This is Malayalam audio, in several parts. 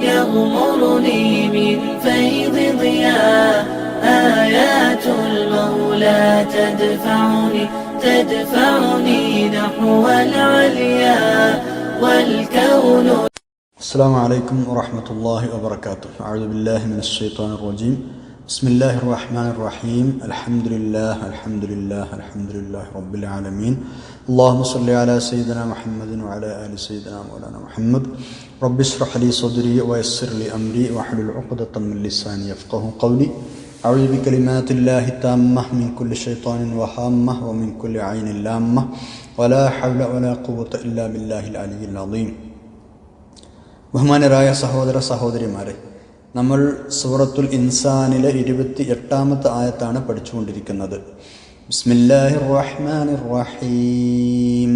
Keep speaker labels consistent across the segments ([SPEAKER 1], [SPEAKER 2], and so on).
[SPEAKER 1] يغمرني من فيض ضياء. آيات المولى تدفعني تدفعني نحو العليا والكون.
[SPEAKER 2] السلام عليكم ورحمة الله وبركاته. أعوذ بالله من الشيطان الرجيم. بسم الله الرحمن الرحيم الحمد لله الحمد لله الحمد لله رب العالمين اللهم صل على سيدنا محمد وعلى آل سيدنا مولانا محمد رب اشرح لي صدري ويسر لي أمري واحلل عقدة من لساني يفقه قولي أعوذ بكلمات الله التامة من كل شيطان وهامة ومن كل عين لامة ولا حول ولا قوة إلا بالله العلي العظيم ബഹുമാനരായ സഹോദര സഹോദരിമാരെ നമ്മൾ സൂറത്തുൽ ഇൻസാനിലെ ഇരുപത്തി എട്ടാമത്തെ ആയത്താണ് പഠിച്ചുകൊണ്ടിരിക്കുന്നത് ബിസ്മില്ലാഹിർ റഹ്മാനിർ റഹീം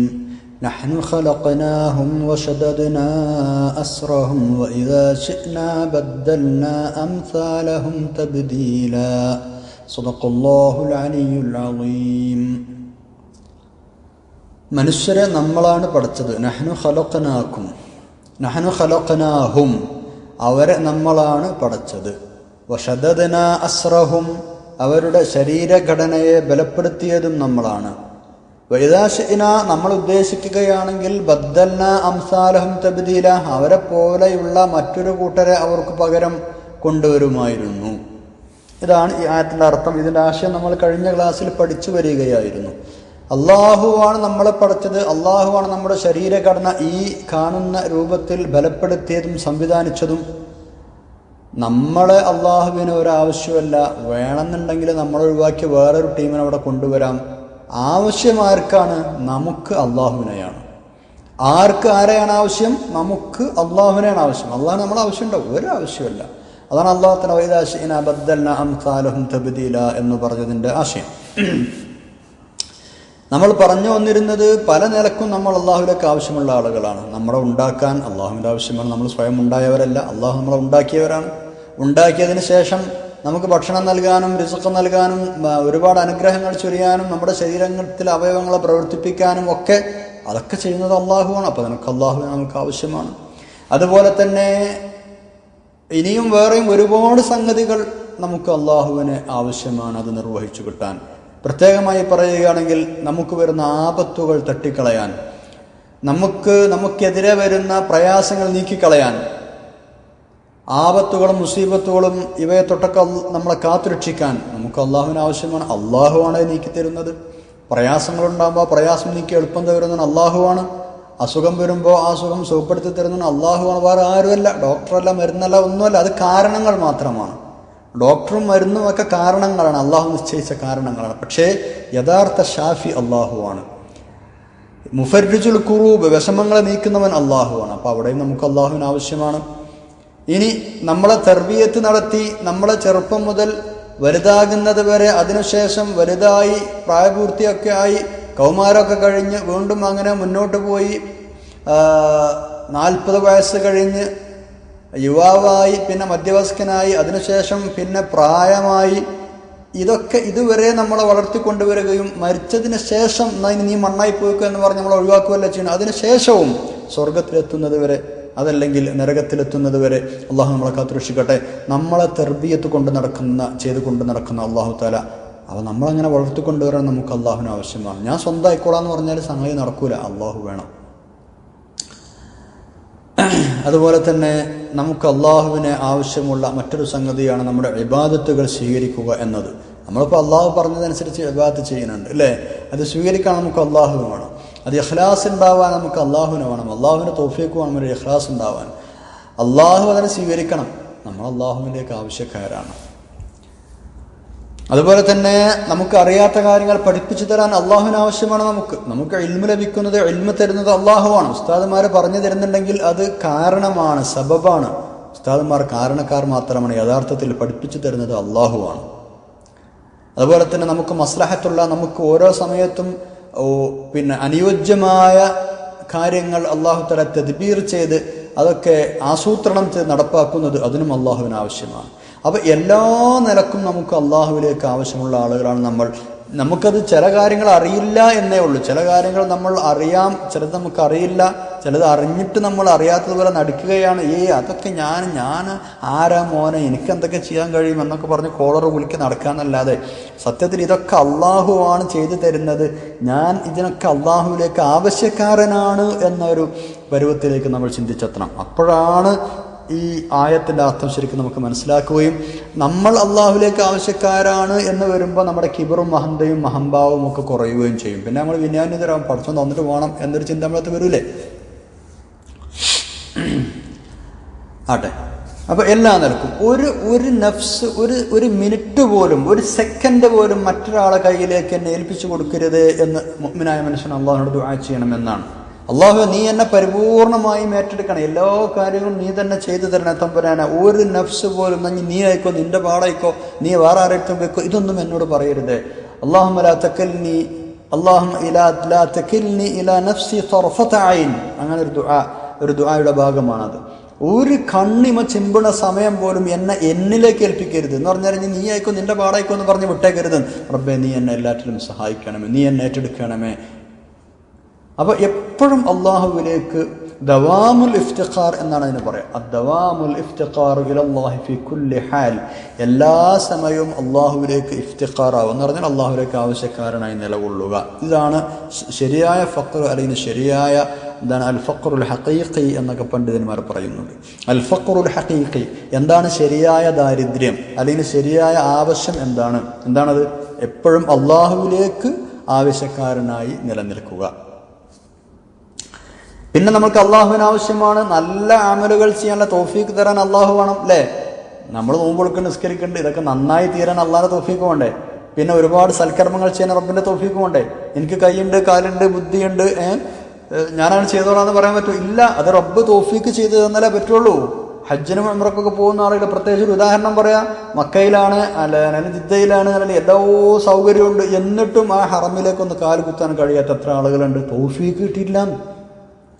[SPEAKER 2] نحن خلقناهم وشددنا أسرهم وإذا شئنا بدلنا أمثالهم تبديلا صدق الله العلي العظيم മനുഷ്യരെ നമ്മളാണ് പഠിച്ചത് നഹ്നു ഖലഖനാക്കും നഹനു ഖലഖനാഹും അവരെ നമ്മളാണ് പടച്ചത്. വഷദന അസ്രഹും അവരുടെ ശരീരഘടനയെ ബലപ്പെടുത്തിയതും നമ്മളാണ്. വൈദാശിന നമ്മൾ ഉദ്ദേശിക്കുകയാണെങ്കിൽ ബദ്ദന്ന അംസാലഹും തബ്ദീല അവരെ പോലെയുള്ള മറ്റൊരു കൂട്ടരെ അവർക്ക് പകരം കൊണ്ടുവരുമായിരുന്നു. ഇതാണ് ഈ ആയത്തിന്റെ അർത്ഥം. ഇതിന്റെ ആശയം നമ്മൾ കഴിഞ്ഞ ക്ലാസ്സിൽ പഠിച്ചു വരികയായിരുന്നു. അള്ളാഹുവാണ് നമ്മളെ പഠിച്ചത് അള്ളാഹുവാണ് നമ്മുടെ ശരീരഘടന ഈ കാണുന്ന രൂപത്തിൽ ബലപ്പെടുത്തിയതും സംവിധാനിച്ചതും. നമ്മളെ അള്ളാഹുവിന് ഒരാവശ്യമല്ല വേണമെന്നുണ്ടെങ്കിൽ നമ്മൾ ഒഴിവാക്കി വേറൊരു ടീമിനെ അവിടെ കൊണ്ടുവരാം. ആവശ്യം ആർക്കാണ് നമുക്ക് അള്ളാഹുവിനെയാണ്. ആർക്ക് ആരെയാണ് ആവശ്യം? നമുക്ക് അള്ളാഹുവിനെയാണ് ആവശ്യം. അള്ളാഹു നമ്മളെ ആവശ്യമുണ്ടോ? ഒരു ആവശ്യമല്ല അതാണ് അള്ളാഹുത്തിന് വൈദാശീന ബദ്ദൽന അംസാലഹും തബ്ദീല എന്ന് പറഞ്ഞതിന്റെ ആശയം. നമ്മൾ പറഞ്ഞു വന്നിരുന്നത് പല നിലക്കും നമ്മൾ അള്ളാഹുലേക്ക് ആവശ്യമുള്ള ആളുകളാണ്. നമ്മളെ ഉണ്ടാക്കാൻ അള്ളാഹുവിന്റെ ആവശ്യമാണ്. നമ്മൾ സ്വയം ഉണ്ടായവരല്ല. അള്ളാഹു നമ്മളെ ഉണ്ടാക്കിയവരാണ്. ഉണ്ടാക്കിയതിന് ശേഷം നമുക്ക് ഭക്ഷണം നൽകാനും റിസുഖം നൽകാനും ഒരുപാട് അനുഗ്രഹങ്ങൾ ചൊരിയാനും നമ്മുടെ ശരീരത്തിൽ അവയവങ്ങളെ പ്രവർത്തിപ്പിക്കാനും ഒക്കെ അതൊക്കെ ചെയ്യുന്നത് അള്ളാഹുവാണ്. അപ്പോൾ നമുക്ക് അള്ളാഹു നമുക്ക് ആവശ്യമാണ്. അതുപോലെ തന്നെ ഇനിയും വേറെയും ഒരുപാട് സംഗതികൾ നമുക്ക് അള്ളാഹുവിന് ആവശ്യമാണ്. അത് നിർവഹിച്ചു കിട്ടാൻ. പ്രത്യേകമായി പറയുകയാണെങ്കിൽ നമുക്ക് വരുന്ന ആപത്തുകൾ തട്ടിക്കളയാൻ നമുക്ക് നമുക്കെതിരെ വരുന്ന പ്രയാസങ്ങൾ നീക്കിക്കളയാൻ ആപത്തുകളും മുസീബത്തുകളും ഇവയെ തൊട്ടൊക്കെ നമ്മളെ കാത്തുരക്ഷിക്കാൻ നമുക്ക് അള്ളാഹുവിന് ആവശ്യമാണ്. അള്ളാഹുവാണ് ഇത് നീക്കി തരുന്നത് പ്രയാസങ്ങൾ ഉണ്ടാകുമ്പോൾ പ്രയാസം നീക്കി എളുപ്പം തരുന്നത് അള്ളാഹുവാണ്. അസുഖം വരുമ്പോൾ ആ സുഖം സുഖപ്പെടുത്തി തരുന്നത് അള്ളാഹുവാണ്. വേറെ ആരുമല്ല. ഡോക്ടറല്ല മരുന്നല്ല ഒന്നുമല്ല. അത് കാരണങ്ങൾ മാത്രമാണ്. ഡോക്ടറും മരുന്നും ഒക്കെ കാരണങ്ങളാണ്. അള്ളാഹു നിശ്ചയിച്ച കാരണങ്ങളാണ്. പക്ഷേ യഥാർത്ഥ ഷാഫി അള്ളാഹുവാണ് മുഫർജുൽ കുറൂബ് വിഷമങ്ങളെ നീക്കുന്നവൻ അള്ളാഹുവാണ് അപ്പോൾ അവിടെയും നമുക്ക് അള്ളാഹുവിന് ആവശ്യമാണ്. ഇനി നമ്മളെ തെർബിയത്ത് നടത്തി നമ്മളെ ചെറുപ്പം മുതൽ വലുതാകുന്നത് വരെ അതിനുശേഷം വലുതായി പ്രായപൂർത്തിയൊക്കെ ആയി കൗമാരമൊക്കെ കഴിഞ്ഞ് വീണ്ടും അങ്ങനെ മുന്നോട്ട് പോയി. നാൽപ്പത് വയസ്സ് കഴിഞ്ഞ് യുവാവായി പിന്നെ മധ്യവസ്കനായി അതിനുശേഷം പിന്നെ പ്രായമായി. ഇതൊക്കെ ഇതുവരെ നമ്മളെ വളർത്തിക്കൊണ്ടുവരികയും മരിച്ചതിന് ശേഷം നീ മണ്ണായി പോയിക്കുക എന്ന് പറഞ്ഞ് നമ്മളെ ഒഴിവാക്കുകയല്ല ചെയ്യണം അതിന് ശേഷവും സ്വർഗത്തിലെത്തുന്നത് വരെ അതല്ലെങ്കിൽ നരകത്തിലെത്തുന്നത് വരെ അള്ളാഹു നമ്മളെ കാത്തുരക്ഷിക്കട്ടെ. നമ്മളെ തെർബിയത്ത് കൊണ്ട് നടക്കുന്ന ചെയ്ത് കൊണ്ട് നടക്കുന്ന അള്ളാഹു താല അവ നമ്മളങ്ങനെ വളർത്തിക്കൊണ്ടുവരാൻ നമുക്ക് അള്ളാഹുവിന് ആവശ്യമാണ്. ഞാൻ സ്വന്തമായിക്കോളാന്ന് പറഞ്ഞാൽ സംഗതി നടക്കൂല. അള്ളാഹു വേണം. അതുപോലെ തന്നെ നമുക്ക് അള്ളാഹുവിന് ആവശ്യമുള്ള മറ്റൊരു സംഗതിയാണ് നമ്മുടെ ഇബാദത്തുകൾ സ്വീകരിക്കുക എന്നത്. നമ്മളിപ്പോൾ അള്ളാഹു പറഞ്ഞതനുസരിച്ച് ഇബാദത്ത് ചെയ്യുന്നുണ്ട് അല്ലേ? അത് സ്വീകരിക്കാൻ നമുക്ക് അള്ളാഹു വേണം. അത് ഇഖ്ലാസ് ഉണ്ടാവാൻ നമുക്ക് അള്ളാഹുവിന് വേണം. അള്ളാഹുവിന് തോഫിക്ക് വേണം ഒരു ഇഖ്ലാസ് ഉണ്ടാവാൻ. അള്ളാഹു അതിനെ സ്വീകരിക്കണം. നമ്മൾ അള്ളാഹുവിന്റെയൊക്കെ ആവശ്യക്കാരാണ്. അതുപോലെ തന്നെ നമുക്ക് അറിയാത്ത കാര്യങ്ങൾ പഠിപ്പിച്ചു തരാൻ അള്ളാഹുവിന് ആവശ്യമാണ് നമുക്ക്. നമുക്ക് ഇൽമ ലഭിക്കുന്നത് ഇൽമ തരുന്നത് അള്ളാഹുവാണ്. ഉസ്താദുമാർ പറഞ്ഞു തരുന്നുണ്ടെങ്കിൽ അത് കാരണമാണ് സബബാണ്. ഉസ്താദുമാർ കാരണക്കാർ മാത്രമാണ് യഥാർത്ഥത്തിൽ പഠിപ്പിച്ചു തരുന്നത് അള്ളാഹുവാണ്. അതുപോലെ തന്നെ നമുക്ക് മസ്ലഹത്തുള്ള നമുക്ക് ഓരോ സമയത്തും പിന്നെ അനുയോജ്യമായ കാര്യങ്ങൾ അള്ളാഹു തല തദ്ബീർ ചെയ്ത് അതൊക്കെ ആസൂത്രണം ചെയ്ത് നടപ്പാക്കുന്നത് അതിനും അള്ളാഹുവിന് ആവശ്യമാണ്. അപ്പോൾ എല്ലാ നിലക്കും നമുക്ക് അള്ളാഹുവിലേക്ക് ആവശ്യമുള്ള ആളുകളാണ് നമ്മൾ. നമുക്കത് ചില കാര്യങ്ങൾ അറിയില്ല എന്നേ ഉള്ളൂ. ചില കാര്യങ്ങൾ നമ്മൾ അറിയാം ചിലത് നമുക്ക് അറിയില്ല. ചിലത് അറിഞ്ഞിട്ട് നമ്മൾ അറിയാത്തതുപോലെ നടക്കുകയാണ്. ഏ അതൊക്കെ ഞാൻ ഞാൻ ആരാ മോനെ? എനിക്ക് എന്തൊക്കെ ചെയ്യാൻ കഴിയും എന്നൊക്കെ പറഞ്ഞ് കോളർ കുലിക്ക് നടക്കാന്നല്ലാതെ. സത്യത്തിൽ ഇതൊക്കെ അള്ളാഹുവാണ് ചെയ്തു തരുന്നത്. ഞാൻ ഇതിനൊക്കെ അള്ളാഹുവിലേക്ക് ആവശ്യക്കാരനാണ് എന്നൊരു പരുവത്തിലേക്ക് നമ്മൾ ചിന്തിച്ചെത്തണം. അപ്പോഴാണ് ഈ ആയത്തിന്റെ അർത്ഥം ശരിക്കും നമുക്ക് മനസ്സിലാക്കുകയും നമ്മൾ അള്ളാഹുലേക്ക് ആവശ്യക്കാരാണ് എന്ന് വരുമ്പോൾ നമ്മുടെ കിബറും മഹന്തയും മഹംഭാവവും ഒക്കെ കുറയുകയും ചെയ്യും. പിന്നെ നമ്മൾ വിന്യാനിതരാകും പഠിച്ചു തന്നിട്ട് പോകണം എന്നൊരു ചിന്ത നമ്മളത്ത് വരൂലേ? ആട്ടെ. അപ്പോൾ എല്ലാ നിൽക്കും ഒരു ഒരു നഫ്സ് ഒരു ഒരു മിനിറ്റ് പോലും ഒരു സെക്കൻഡ് പോലും മറ്റൊരാളെ കയ്യിലേക്ക് എന്നെ ഏൽപ്പിച്ചു കൊടുക്കരുത് എന്ന് മുഗ്മിനായ മനുഷ്യൻ അള്ളാഹിനോട് ദുആ ചെയ്യണമെന്നാണ് അള്ളാഹു നീ എന്നെ പരിപൂർണമായും ഏറ്റെടുക്കണം. എല്ലാ കാര്യങ്ങളും നീ തന്നെ ചെയ്തു തരണം തമ്പുരാന. ഒരു നഫ്സ് പോലും നഞ്ഞ് നീ ആയിക്കോ നിന്റെ പാടായിക്കോ നീ വേറെ ആരെടുത്തും വെക്കോ ഇതൊന്നും എന്നോട് പറയരുത്. അള്ളാഹു ഇലാ ഇലാ നഫ്സി അങ്ങനെ ഒരു ദുആ ഒരു ദുആയുടെ ഭാഗമാണത്. ഒരു കണ്ണിമ ചിമ്പണ സമയം പോലും എന്നെ എന്നിലേക്ക് ഏൽപ്പിക്കരുത്. എന്ന് പറഞ്ഞാൽ നീ ആയിക്കോ നിന്റെ പാടായിക്കോ എന്ന് പറഞ്ഞ് വിട്ടേക്കരുത്. റബ്ബെ നീ എന്നെ എല്ലാറ്റിലും സഹായിക്കണമേ നീ എന്നെ ഏറ്റെടുക്കണമേ. അപ്പൊ എപ്പോഴും അള്ളാഹുവിലേക്ക് ദവാമുൽ ഇഫ്തിഖാർ എന്നാണ് അതിന് പറയാം. അദ്ദവാമുൽ ഇഫ്തിഖാർ ഹാൽ. എല്ലാ സമയവും അള്ളാഹുവിലേക്ക് ഇഫ്തിഖാറാവും എന്ന് പറഞ്ഞാൽ അള്ളാഹുവിലേക്ക് ആവശ്യക്കാരനായി നിലകൊള്ളുക. ഇതാണ് ശരിയായ ഫക്ർ അല്ലെങ്കിൽ ശരിയായ എന്താണ് അൽ ഫക്റുൽ ഹഖീഖി എന്നൊക്കെ പണ്ഡിതന്മാർ പറയുന്നുണ്ട്. അൽ ഫക്റുൽ ഹഖീഖി എന്താണ് ശരിയായ ദാരിദ്ര്യം അല്ലെങ്കിൽ ശരിയായ ആവശ്യം എന്താണ്? എന്താണത്? എപ്പോഴും അള്ളാഹുവിലേക്ക് ആവശ്യക്കാരനായി നിലനിൽക്കുക. പിന്നെ നമുക്ക് അള്ളാഹുവിന് ആവശ്യമാണ് നല്ല അമലുകൾ ചെയ്യാനുള്ള തോഫീക്ക് തരാൻ അള്ളാഹു വേണം അല്ലേ നമ്മൾ നോമ്പൊഴുക്ക് നിസ്കരിക്കേണ്ട ഇതൊക്കെ നന്നായി തീരാൻ അള്ളാഹിന്റെ തോഫീക്ക് വേണ്ടേ? പിന്നെ ഒരുപാട് സൽക്കർമ്മങ്ങൾ ചെയ്യാൻ റബ്ബിന്റെ തോഫീക്ക് വേണ്ടേ? എനിക്ക് കൈയുണ്ട് കാലുണ്ട് ബുദ്ധിയുണ്ട് ഞാനാണ് ചെയ്തോളാന്ന് പറയാൻ പറ്റും ഇല്ല അത് റബ്ബ് തോഫീക്ക് ചെയ്ത് തന്നാലേ പറ്റുള്ളൂ. ഹജ്ജിനും ഉംറക്കൊക്കെ പോകുന്ന ആളുകൾ പ്രത്യേകിച്ച് ഒരു ഉദാഹരണം പറയാ. മക്കയിലാണ് അല്ല അല്ലെങ്കിൽ ജിദ്ദയിലാണ് അല്ലെങ്കിൽ എല്ലാ സൗകര്യമുണ്ട് എന്നിട്ടും ആ ഹറമിലേക്കൊന്ന് കാൽ കുത്താൻ കഴിയാത്ത എത്ര ആളുകളുണ്ട്. തോഫീക്ക് കിട്ടിയില്ല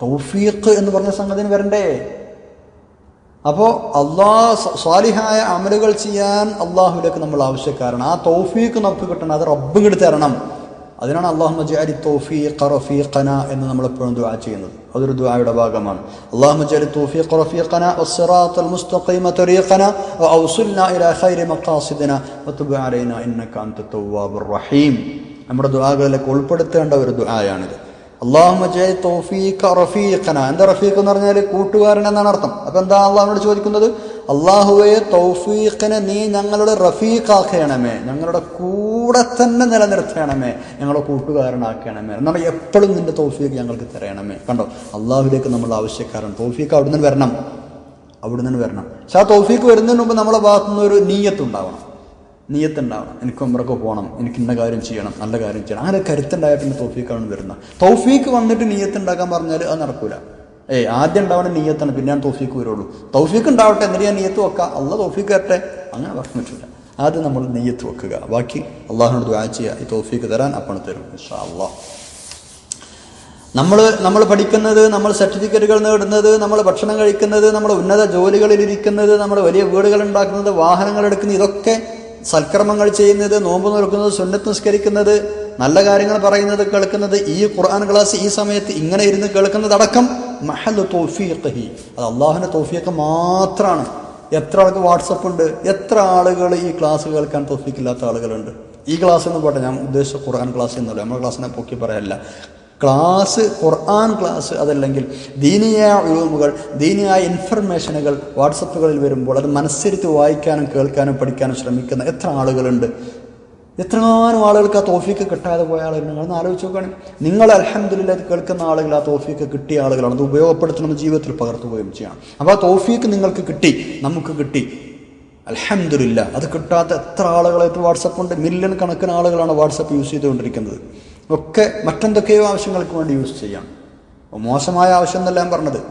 [SPEAKER 2] തൗഫീഖ് എന്ന് പറഞ്ഞ സംഗതിന് വരണ്ടേ? അപ്പോൾ അള്ളാഹ് സ്വാലിഹായ അമലുകൾ ചെയ്യാൻ അള്ളാഹുലേക്ക് നമ്മൾ ആവശ്യക്കാരാണ്. ആ തൗഫീഖ് നമുക്ക് കിട്ടണം അത് റബ്ബും കിട്ടി തരണം. അതിനാണ് അള്ളാഹു മജാരി തൗഫീഖ് റഫീഖന എന്ന് നമ്മൾ എപ്പോഴും ദുആ ചെയ്യുന്നത്. അതൊരു ദുആയുടെ ഭാഗമാണ്. അള്ളാഹു മജാരി തൗഫീഖ് റഫീഖന വസ്സറാത്തൽ മുസ്തഖീമ തരീഖന വഔസിൽന ഇലാ ഖൈരി മഖാസിദിന വതുബ് അലൈനാ ഇന്നക അൻത തവ്വാബുർ റഹീം. നമ്മുടെ ദുആകളിലേക്ക് ഉൾപ്പെടുത്തേണ്ട ഒരു ദുആയാണിത്. അള്ളാഹു റഫീഖന. എന്താ റഫീഖ് എന്ന് പറഞ്ഞാൽ കൂട്ടുകാരൻ എന്നാണ് അർത്ഥം. അപ്പൊ എന്താ അള്ളാഹുനോട് ചോദിക്കുന്നത്? അള്ളാഹുവെ തൗഫീഖിനെ നീ ഞങ്ങളുടെ റഫീഖാക്കണമേ. ഞങ്ങളുടെ കൂടെ തന്നെ നിലനിർത്തണമേ. ഞങ്ങളുടെ കൂട്ടുകാരനാക്കണമേ. എന്നാൽ എപ്പോഴും നിന്റെ തൗഫീഖ് ഞങ്ങൾക്ക് തരണമേ. കണ്ടോ? അള്ളാഹുലേക്ക് നമ്മൾ ആവശ്യക്കാരൻ തൗഫീഖ് അവിടെ നിന്ന് വരണം. അവിടെ നിന്ന് വരണം. പക്ഷെ ആ തൗഫീഖ് വരുന്നതിന് മുമ്പ് നമ്മളെ ഭാഗത്തുനിന്ന് ഒരു നീയത്തുണ്ടാവണം നീയത്തുണ്ടാവണം. എനിക്ക് ഉമ്രക്ക് പോകണം. എനിക്ക് ഇന്ന കാര്യം ചെയ്യണം. നല്ല കാര്യം ചെയ്യണം. ആരെ കരുത്തുണ്ടായാൽ പിന്നെ തൗഫീഖാണ് വരുന്നത് തൗഫീക്ക് വന്നിട്ട് നീയത്തുണ്ടാക്കാൻ പറഞ്ഞാൽ അത് നടക്കൂല. ഏയ് ആദ്യം ഉണ്ടാവണം നീയത്താണ്. പിന്നെ ഞാൻ തോഫീക്ക് വരുള്ളൂ. തൗഫീക്ക് ഉണ്ടാവട്ടെ എന്നിട്ട് ഞാൻ നീയത്ത് വെക്കാം. അല്ല തൗഫീഖ് വരട്ടെ. അങ്ങനെ പറയാൻ പറ്റില്ല ആദ്യം നമ്മൾ നീയത്ത് വെക്കുക. ബാക്കി അള്ളാഹിനോട് ദ്വാ ഈ തോഫീക്ക് തരാൻ അപ്പോൾ തരും ഇൻഷാ അള്ളാഹ് നമ്മൾ നമ്മൾ പഠിക്കുന്നത് നമ്മൾ സർട്ടിഫിക്കറ്റുകൾ നേടുന്നത് നമ്മൾ ഭക്ഷണം കഴിക്കുന്നത് നമ്മൾ ഉന്നത ജോലികളിലിരിക്കുന്നത് നമ്മൾ വലിയ വീടുകൾ ഉണ്ടാക്കുന്നത് വാഹനങ്ങൾ എടുക്കുന്നത് ഇതൊക്കെ സൽക്കർമ്മങ്ങൾ ചെയ്യുന്നത് നോമ്പ് നോക്കുന്നത് സുന്നത്ത് നിസ്കരിക്കുന്നത് നല്ല കാര്യങ്ങൾ പറയുന്നത് കേൾക്കുന്നത് ഈ ഖുർആൻ ക്ലാസ് ഈ സമയത്ത് ഇങ്ങനെ ഇരുന്ന് കേൾക്കുന്നതടക്കം മഹൽ തോഫിയത്തഹി അത് അള്ളാഹുവിന്റെ തോഫിയൊക്കെ മാത്രമാണ് എത്ര ആൾക്ക് വാട്സപ്പ് ഉണ്ട് എത്ര ആളുകൾ ഈ ക്ലാസ് കേൾക്കാൻ തോഫിക്കില്ലാത്ത ആളുകളുണ്ട്. ഈ ക്ലാസ് എന്ന് പോട്ടെ ഞാൻ ഉദ്ദേശിച്ച ഖുർആൻ ക്ലാസ് എന്നല്ല നമ്മുടെ ക്ലാസ്സിനെ പൊക്കി പറയല്ല. ക്ലാസ് ഖുർആൻ ക്ലാസ് അതല്ലെങ്കിൽ ദീനിയായ ഒഴിവുകൾ ദീനിയായ ഇൻഫർമേഷനുകൾ വാട്സപ്പുകളിൽ വരുമ്പോൾ അത് മനസ്സിരുത്തി വായിക്കാനും കേൾക്കാനും പഠിക്കാനും ശ്രമിക്കുന്ന എത്ര ആളുകളുണ്ട്? എത്രമാനം ആളുകൾക്ക് ആ തോഫിക്ക് കിട്ടാതെ പോയ ആളുകൾ നിങ്ങളൊന്ന് ആലോചിച്ച് നോക്കുകയാണ് നിങ്ങൾ അലഹമ്മദില്ല കേൾക്കുന്ന ആളുകൾ ആ തോഫിക്ക് കിട്ടിയ ആളുകളാണ്. അത് ഉപയോഗപ്പെടുത്തണം ജീവിതത്തിൽ പകർത്തുകയും ചെയ്യണം. അപ്പോൾ ആ തോഫിക്ക് നിങ്ങൾക്ക് കിട്ടി നമുക്ക് കിട്ടി. അലഹമ്മദില്ല അത് കിട്ടാത്ത എത്ര ആളുകളെ എത്ര വാട്സപ്പ് ഉണ്ട്? മില്യൺ കണക്കിന് ആളുകളാണ് വാട്സപ്പ് യൂസ് ചെയ്തുകൊണ്ടിരിക്കുന്നത്. ഒക്കെ മറ്റെന്തൊക്കെയോ ആവശ്യങ്ങൾക്ക് വേണ്ടി യൂസ് ചെയ്യാം. മോശമായ ആവശ്യം എന്നല്ല ഞാൻ പറഞ്ഞത്.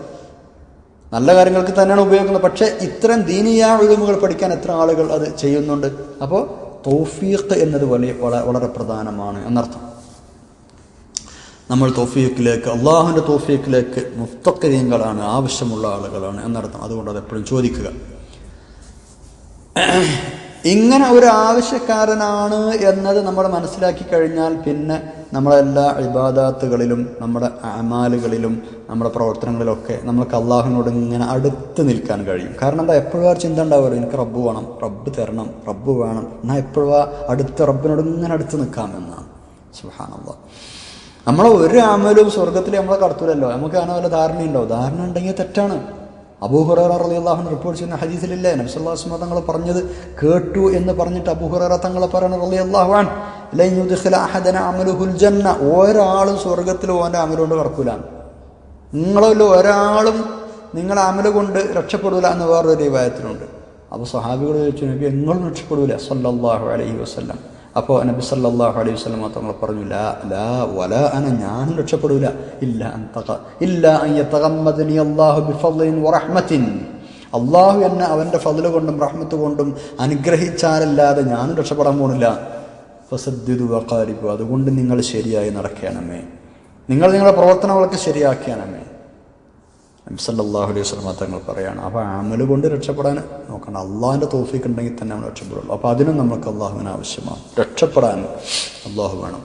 [SPEAKER 2] നല്ല കാര്യങ്ങൾക്ക് തന്നെയാണ് ഉപയോഗിക്കുന്നത്. പക്ഷേ ഇത്തരം ദീനീയ ഒഴിവുകൾ പഠിക്കാൻ എത്ര ആളുകൾ അത് ചെയ്യുന്നുണ്ട്? അപ്പോൾ തോഫീഖ് എന്നത് വലിയ വള- വളരെ പ്രധാനമാണ് എന്നർത്ഥം. നമ്മൾ തോഫീഖിലേക്ക് അള്ളാഹുവിന്റെ തോഫീഖിലേക്ക് മുഫ്തക്കരീങ്ങളാണ് ആവശ്യമുള്ള ആളുകളാണ് എന്നർത്ഥം. അതുകൊണ്ട് അത് എപ്പോഴും ചോദിക്കുക. ഇങ്ങനെ ഒരു ആവശ്യക്കാരനാണ് എന്നത് നമ്മൾ മനസ്സിലാക്കി കഴിഞ്ഞാൽ പിന്നെ നമ്മളെല്ലാ ഇബാദാത്തുകളിലും നമ്മുടെ അമാലുകളിലും നമ്മുടെ പ്രവർത്തനങ്ങളിലൊക്കെ നമ്മൾക്ക് അള്ളാഹുവിനോട് ഇങ്ങനെ അടുത്ത് നിൽക്കാൻ കഴിയും. കാരണം എന്താ? എപ്പോഴും ആ ചിന്ത ഉണ്ടാവുമല്ലോ എനിക്ക് റബ്ബ് വേണം റബ്ബ് തരണം റബ്ബ് വേണം. എന്നാൽ എപ്പോഴും ആ അടുത്ത റബ്ബിനോട് ഇങ്ങനെ അടുത്ത് നിൽക്കാമെന്നാണ് സുഹാനുള്ള നമ്മളെ ഒരു അമലും സ്വർഗത്തിൽ നമ്മളെ കടത്തൂലല്ലോ. നമുക്ക് അങ്ങനെ വല്ല ധാരണയുണ്ടോ? ധാരണ ഉണ്ടെങ്കിൽ തെറ്റാണ്. അബൂഹുറ റളിയല്ലാഹു റിപ്പോർട്ട് ചെയ്യുന്ന ഹദീസിലില്ലേ? നബ്സല്ലാസ്മ തങ്ങൾ പറഞ്ഞത് കേട്ടു എന്ന് പറഞ്ഞിട്ട് അബൂഹുറ തങ്ങളെ പറയണ റളിയല്ലാഹുവാൻ അമലുഹുൽ ജന്ന ഒരാളും സ്വർഗത്തിൽ ഓന്റെ അമലുകൊണ്ട് കൊണ്ട് കടക്കൂല നിങ്ങളല്ലോ ഒരാളും നിങ്ങളെ അമല കൊണ്ട് രക്ഷപ്പെടൂല എന്ന് വേറൊരു രൂപത്തിലുണ്ട് അപ്പോൾ സഹാബികൾ ചോദിച്ചു നബി എങ്ങളും രക്ഷപ്പെടൂല? സല്ലാഹു അലൈഹി വസല്ലം. അപ്പോൾ നബി സല്ലാഹു അലൈഹി വസല്ലം തങ്ങൾ പറഞ്ഞു ലാ ലാ വല അന ഞാനും രക്ഷപ്പെടൂല. ഇല്ല ഇല്ല അൻ ബിഫലിൻ വറഹ്മത്തിൻ അള്ളാഹു എന്നെ അവന്റെ ഫതിൽ കൊണ്ടും റഹ്മത്ത് കൊണ്ടും അനുഗ്രഹിച്ചാലല്ലാതെ ഞാനും രക്ഷപ്പെടാൻ പോണില്ല. ഫസദ്ദിദു വഖാരിബു അതുകൊണ്ട് നിങ്ങൾ ശരിയായി നടക്കണമേ. നിങ്ങൾ നിങ്ങളുടെ പ്രവർത്തനങ്ങളൊക്കെ ശരിയാക്കിയാണമേ നബ്സല്ലാഹു അലൈഹി വസ്ലമ തങ്ങൾ പറയുകയാണ് അപ്പോൾ അമൽ കൊണ്ട് രക്ഷപ്പെടാൻ നോക്കണം അള്ളാഹിന്റെ തോഫിക്ക് ഉണ്ടെങ്കിൽ തന്നെ നമ്മൾ രക്ഷപ്പെടുള്ളൂ. അപ്പോൾ അതിനും നമുക്ക് അള്ളാഹുവിന് ആവശ്യമാണ്. രക്ഷപ്പെടാൻ അള്ളാഹു വേണം.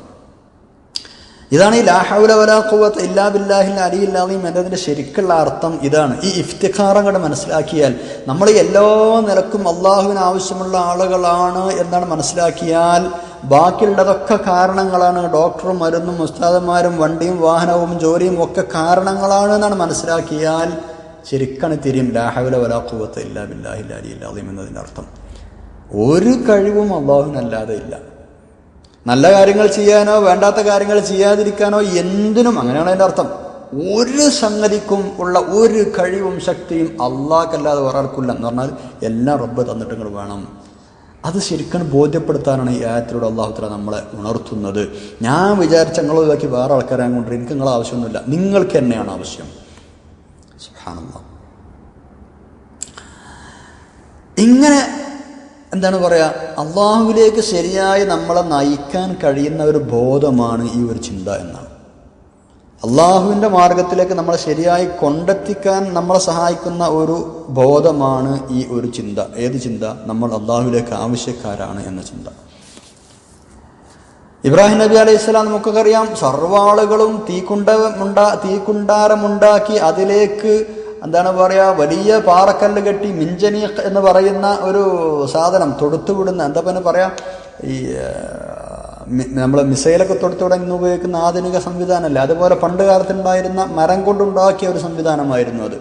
[SPEAKER 2] ഇതാണ് ഈ ലാഹൗല വലാഖുവത്ത് ഇല്ലാ ബില്ലാഹിൽ അലിയില്ലാതെയും എന്നതിന്റെ ശരിക്കുള്ള അർത്ഥം ഇതാണ്. ഈ ഇഫ്തിഖാറം കൂടെ മനസ്സിലാക്കിയാൽ നമ്മൾ എല്ലാ നിലക്കും അള്ളാഹുവിന് ആവശ്യമുള്ള ആളുകളാണ് എന്നാണ് മനസ്സിലാക്കിയാൽ ബാക്കിയുള്ളതൊക്കെ കാരണങ്ങളാണ്. ഡോക്ടറും മരുന്നും ഉസ്താദന്മാരും വണ്ടിയും വാഹനവും ജോലിയും ഒക്കെ കാരണങ്ങളാണ് എന്നാണ് മനസ്സിലാക്കിയാൽ ശരിക്കാണ് തിരിയും. ലാഹവില വലാഖുവത്ത് ഇല്ലാ ബില്ലാഹിൽ ഇല്ലാതെയും എന്നതിന്റെ അർത്ഥം. ഒരു കഴിവും അള്ളാഹുവിനല്ലാതെ ഇല്ല. നല്ല കാര്യങ്ങൾ ചെയ്യാനോ വേണ്ടാത്ത കാര്യങ്ങൾ ചെയ്യാതിരിക്കാനോ എന്തിനും അങ്ങനെയാണ് അതിന്റെ അർത്ഥം. ഒരു സംഗതിക്കും ഉള്ള ഒരു കഴിവും ശക്തിയും അള്ളാഹ്ക്കല്ലാതെ ഒരാൾക്കില്ല എന്ന് പറഞ്ഞാൽ എല്ലാം റബ്ബ് തന്നിട്ട് വേണം. അത് ശരിക്കും ബോധ്യപ്പെടുത്താനാണ് ഈ ആയത്തിലൂടെ അള്ളാഹുത്തല നമ്മളെ ഉണർത്തുന്നത്. ഞാൻ വിചാരിച്ച നിങ്ങൾ ഒഴിവാക്കി വേറെ ആൾക്കാരെ കൊണ്ട് എനിക്ക് നിങ്ങളെ ആവശ്യമൊന്നുമില്ല. നിങ്ങൾക്ക് തന്നെയാണ് ആവശ്യം. ഇങ്ങനെ എന്താണ് പറയുക അള്ളാഹുവിലേക്ക് ശരിയായി നമ്മളെ നയിക്കാൻ കഴിയുന്ന ഒരു ബോധമാണ് ഈ ഒരു ചിന്ത എന്നാണ്. അള്ളാഹുവിന്റെ മാർഗത്തിലേക്ക് നമ്മളെ ശരിയായി കൊണ്ടെത്തിക്കാൻ നമ്മളെ സഹായിക്കുന്ന ഒരു ബോധമാണ് ഈ ഒരു ചിന്ത. ഏത് ചിന്ത? നമ്മൾ അള്ളാഹുവിലേക്ക് ആവശ്യക്കാരാണ് എന്ന ചിന്ത. ഇബ്രാഹിം നബി അലൈഹി സ്വലാം നമുക്കറിയാം സർവാളുകളും തീക്കുണ്ടമുണ്ടാ തീക്കുണ്ടാരമുണ്ടാക്കി അതിലേക്ക് എന്താണ് പറയുക വലിയ പാറക്കല്ല് കെട്ടി മിഞ്ചനി എന്ന് പറയുന്ന ഒരു സാധനം തൊടുത്തുവിടുന്ന എന്താ പിന്നെ പറയാ ഈ നമ്മൾ മിസൈലൊക്കെ തൊടുത്തുവിടാൻ ഇന്ന് ഉപയോഗിക്കുന്ന ആധുനിക സംവിധാനമല്ല? അതുപോലെ പണ്ട് കാലത്തുണ്ടായിരുന്ന മരം കൊണ്ടുണ്ടാക്കിയ ഒരു സംവിധാനമായിരുന്നു അത്.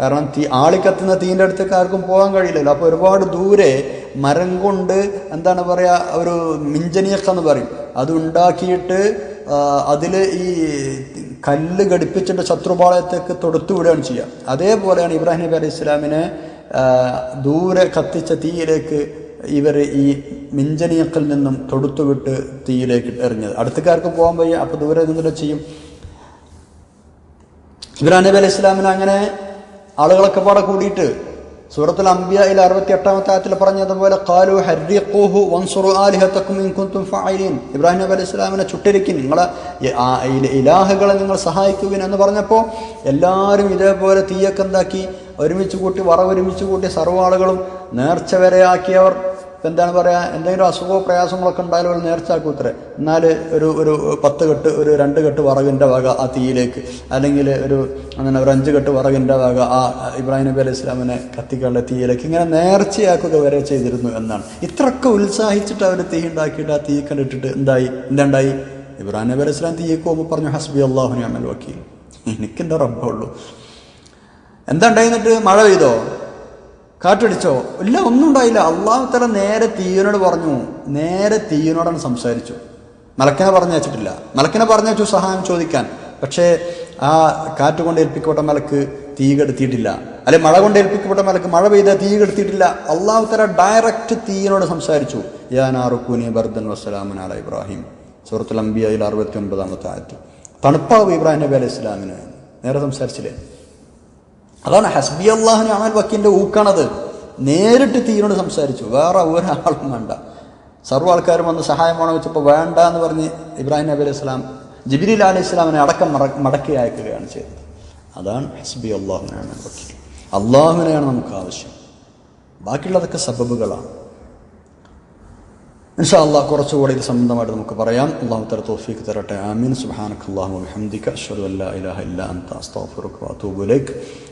[SPEAKER 2] കാരണം തീ ആളിക്കത്തുന്ന തീന്റെ അടുത്തേക്ക് ആർക്കും പോകാൻ കഴിയില്ലല്ലോ. അപ്പോൾ ഒരുപാട് ദൂരെ മരം കൊണ്ട് എന്താണ് പറയുക ഒരു മിഞ്ചനിയൊക്കെ എന്ന് പറയും. അത് ഉണ്ടാക്കിയിട്ട് അതിൽ ഈ കല്ല് ഘടിപ്പിച്ചിട്ട് ശത്രുപാളയത്തേക്ക് തൊടുത്തു വിടുകയാണ് ചെയ്യുക. അതേപോലെയാണ് ഇബ്രാഹിം നബി അലൈഹി ഇസ്ലാമിനെ ദൂരെ കത്തിച്ച തീയിലേക്ക് ഇവർ ഈ മിഞ്ചനീക്കിൽ നിന്നും തൊടുത്തുവിട്ട് തീയിലേക്ക് എറിഞ്ഞത്. അടുത്തക്കാർക്ക് പോകാൻ വയ്യ അപ്പോൾ ദൂരെ നിന്നിട്ട് ചെയ്യും? ഇബ്രാഹിം നബി അലൈഹി ഇസ്ലാമിന് അങ്ങനെ ആളുകളൊക്കെ പാടെ കൂടിയിട്ട് സൂറത്തുൽ അംബിയയിൽ അറുപത്തി എട്ടാമത്തെ ആയത്തിൽ പറഞ്ഞതുപോലെ കാലു ഹരിഖൂഹു വൻസുറു ആലിഹത്തക്കും ഇൻ കുന്തും ഫായിലീൻ ഇബ്രാഹിം നബി അലൈഹി ഇസ്ലാമിനെ ചുട്ടിരിക്കും നിങ്ങളെ ഇലാഹുകളെ നിങ്ങൾ സഹായിക്കുവിൻ എന്ന് പറഞ്ഞപ്പോൾ എല്ലാവരും ഇതേപോലെ തീയൊക്കെ എന്താക്കി ഒരുമിച്ച് കൂട്ടി വറ ഒരുമിച്ച് കൂട്ടി സർവ ആളുകളും നേർച്ച വരെയാക്കിയവർ എന്താണ് പറയുക എന്തെങ്കിലും അസുഖമോ പ്രയാസങ്ങളൊക്കെ ഉണ്ടായാലും ഒരു നേർച്ചാക്കും ഇത്ര. എന്നാൽ ഒരു ഒരു പത്ത് കെട്ട് ഒരു രണ്ട് കെട്ട് വറവിന്റെ വക ആ തീയിലേക്ക് അല്ലെങ്കിൽ ഒരു അങ്ങനെ ഒരു അഞ്ച് കെട്ട് വറവിന്റെ വക ആ ഇബ്രാഹിം നബി അലൈഹി ഇസ്ലാമിനെ കത്തിക്കാനുള്ള തീയിലേക്ക് ഇങ്ങനെ നേർച്ചയാക്കുക വരെ ചെയ്തിരുന്നു എന്നാണ്. ഇത്രയൊക്കെ ഉത്സാഹിച്ചിട്ട് അവർ തീ ഉണ്ടാക്കിയിട്ട് ആ തീ കണ്ടിട്ടിട്ട് എന്തായി? എന്താണ്ടായി? ഇബ്രാഹിം നബി അലൈഹി ഇസ്ലാം തീയൊക്കെ പറഞ്ഞു ഹസ്ബി അള്ളാഹുനിയാമൽ വക്കീൽ. എനിക്കെന്താ റബ്ബുള്ളൂ എന്താ ഉണ്ടായിരുന്നിട്ട് മഴ പെയ്തോ? കാറ്റടിച്ചോ? ഇല്ല ഒന്നും ഉണ്ടായില്ല. അള്ളാഹു തല നേരെ തീയനോട് പറഞ്ഞു. നേരെ തീയനോടാണ് സംസാരിച്ചു. മലക്കിനെ പറഞ്ഞു വെച്ചിട്ടില്ല. മലക്കിനെ പറഞ്ഞു വെച്ചു സഹായം ചോദിക്കാൻ. പക്ഷേ ആ കാറ്റ് കൊണ്ട് ഏൽപ്പിക്കപ്പെട്ട മലക്ക് തീ കെടുത്തിയിട്ടില്ല. അല്ലെ മഴ കൊണ്ട് ഏൽപ്പിക്കപ്പെട്ട മലക്ക് മഴ പെയ്ത തീ കെടുത്തിയിട്ടില്ല. അള്ളാഹു തല ഡയറക്റ്റ് തീയനോട് സംസാരിച്ചു. യാനാറുക്കൂനി ബർദൻ വസ്സലാമൻ അല ഇബ്രാഹിം. സുഹൃത്തുൽ അംബിയയിൽ അറുപത്തി ഒൻപതാമത്തെ ആയത്ത്. തണുപ്പാവും ഇബ്രാഹിം നബി അലൈഹി ഇസ്ലാമിന് നേരെ സംസാരിച്ചില്ലേ? അതാണ് ഹസ്ബി അള്ളാഹുന് അമൽ വക്കീലിന്റെ ഊക്കണത്. നേരിട്ട് തീരോട് സംസാരിച്ചു. വേറെ ഒരാളും വേണ്ട. സർവ ആൾക്കാരും വന്ന് സഹായം വെച്ചപ്പോൾ വേണ്ട എന്ന് പറഞ്ഞ് ഇബ്രാഹിം നബി അലൈഹി സ്വലാം ജിബിലി അലൈഹി ഇസ്ലാമിനെ അടക്കം മടക്കി അയക്കുകയാണ് ചെയ്തത്. അതാണ് ഹസ്ബി അള്ളാഹുനാണ് വക്കീൽ. അള്ളാഹുവിനെയാണ് നമുക്ക് ആവശ്യം. ബാക്കിയുള്ളതൊക്കെ സബബുകളാണ്. ഇൻഷാ അള്ളാഹ് കുറച്ചുകൂടി ഇത് സംബന്ധമായിട്ട് നമുക്ക് പറയാം. അള്ളാഹു തല തോഫീക്ക് തരട്ടെ. ആമീൻ. സുബ്ഹാനക അള്ളാഹു വബിഹംദിക. അഷ്ഹദു അൻ ലാ ഇലാഹ ഇല്ല അൻത. അസ്തഗ്ഫിറുക വഅതൂബു